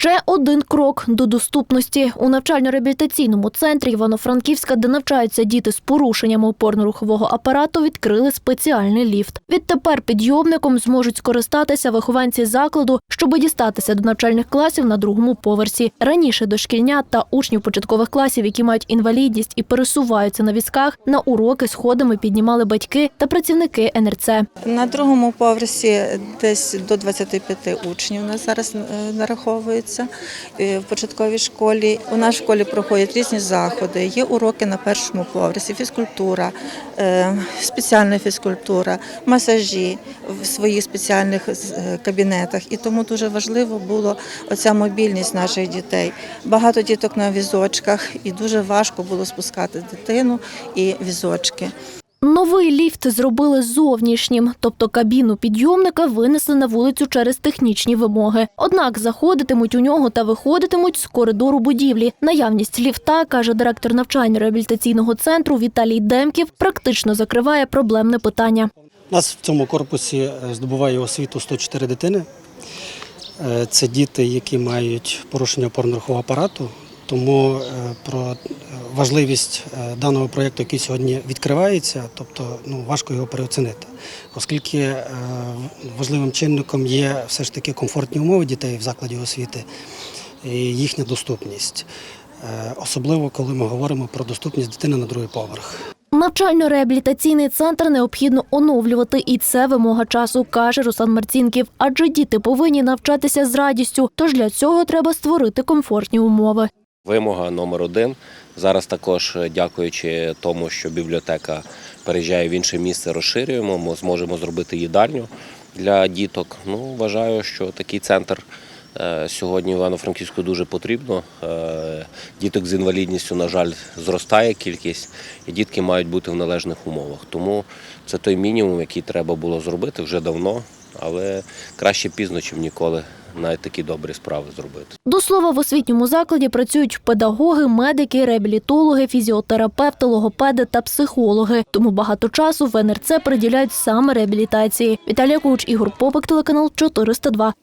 Ще один крок до доступності у навчально-реабілітаційному центрі Івано-Франківська, де навчаються діти з порушеннями опорно-рухового апарату, відкрили спеціальний ліфт. Відтепер підйомником зможуть скористатися вихованці закладу, щоби дістатися до навчальних класів на другому поверсі. Раніше дошкільнят та учнів початкових класів, які мають інвалідність і пересуваються на візках, на уроки сходами піднімали батьки та працівники НРЦ. На другому поверсі десь до 25 учнів нас зараз е, нараховується е, в початковій школі. У нас в школі проходять різні заходи. Є уроки на першому поверсі, фізкультура, е, спеціальна фізкультура, масажі в своїх спеціальних е, кабінетах. І тому дуже важливо було оця мобільність наших дітей. Багато діток на візочках, і дуже важко було спускати дитину і візочки. Новий ліфт зробили зовнішнім, тобто кабіну підйомника винесли на вулицю через технічні вимоги. Однак заходитимуть у нього та виходитимуть з коридору будівлі. Наявність ліфта, каже директор навчально-реабілітаційного центру Віталій Демків, практично закриває проблемне питання. Нас в цьому корпусі е, здобуває освіту 104 дитини. Е, Це діти, які мають порушення опорно-рухового апарату. Тому е, про важливість е, даного проєкту, який сьогодні відкривається, тобто ну, важко його переоцінити, оскільки е, важливим чинником є все ж таки комфортні умови дітей в закладі освіти і їхня доступність. Е, Особливо коли ми говоримо про доступність дитини на другий поверх. Навчально-реабілітаційний центр необхідно оновлювати, і це вимога часу, каже Руслан Марцінків. Адже діти повинні навчатися з радістю. Тож для цього треба створити комфортні умови. Вимога номер один. Зараз також, е, дякуючи тому, що бібліотека переїжджає в інше місце, розширюємо. Ми зможемо зробити їдальню для діток. Ну, вважаю, що такий центр е, сьогодні Івано-Франківську дуже потрібно. Е, Діток з інвалідністю, на жаль, зростає кількість, і дітки мають бути в належних умовах. Тому це той мінімум, який треба було зробити вже давно, але краще пізно, чим ніколи навіть такі добрі справи зробити. До слова, в освітньому закладі працюють педагоги, медики, реабілітологи, фізіотерапевти, логопеди та психологи. Тому багато часу в НРЦ приділяють саме реабілітації. Віталія Куч, Ігор Попик, телеканал 402.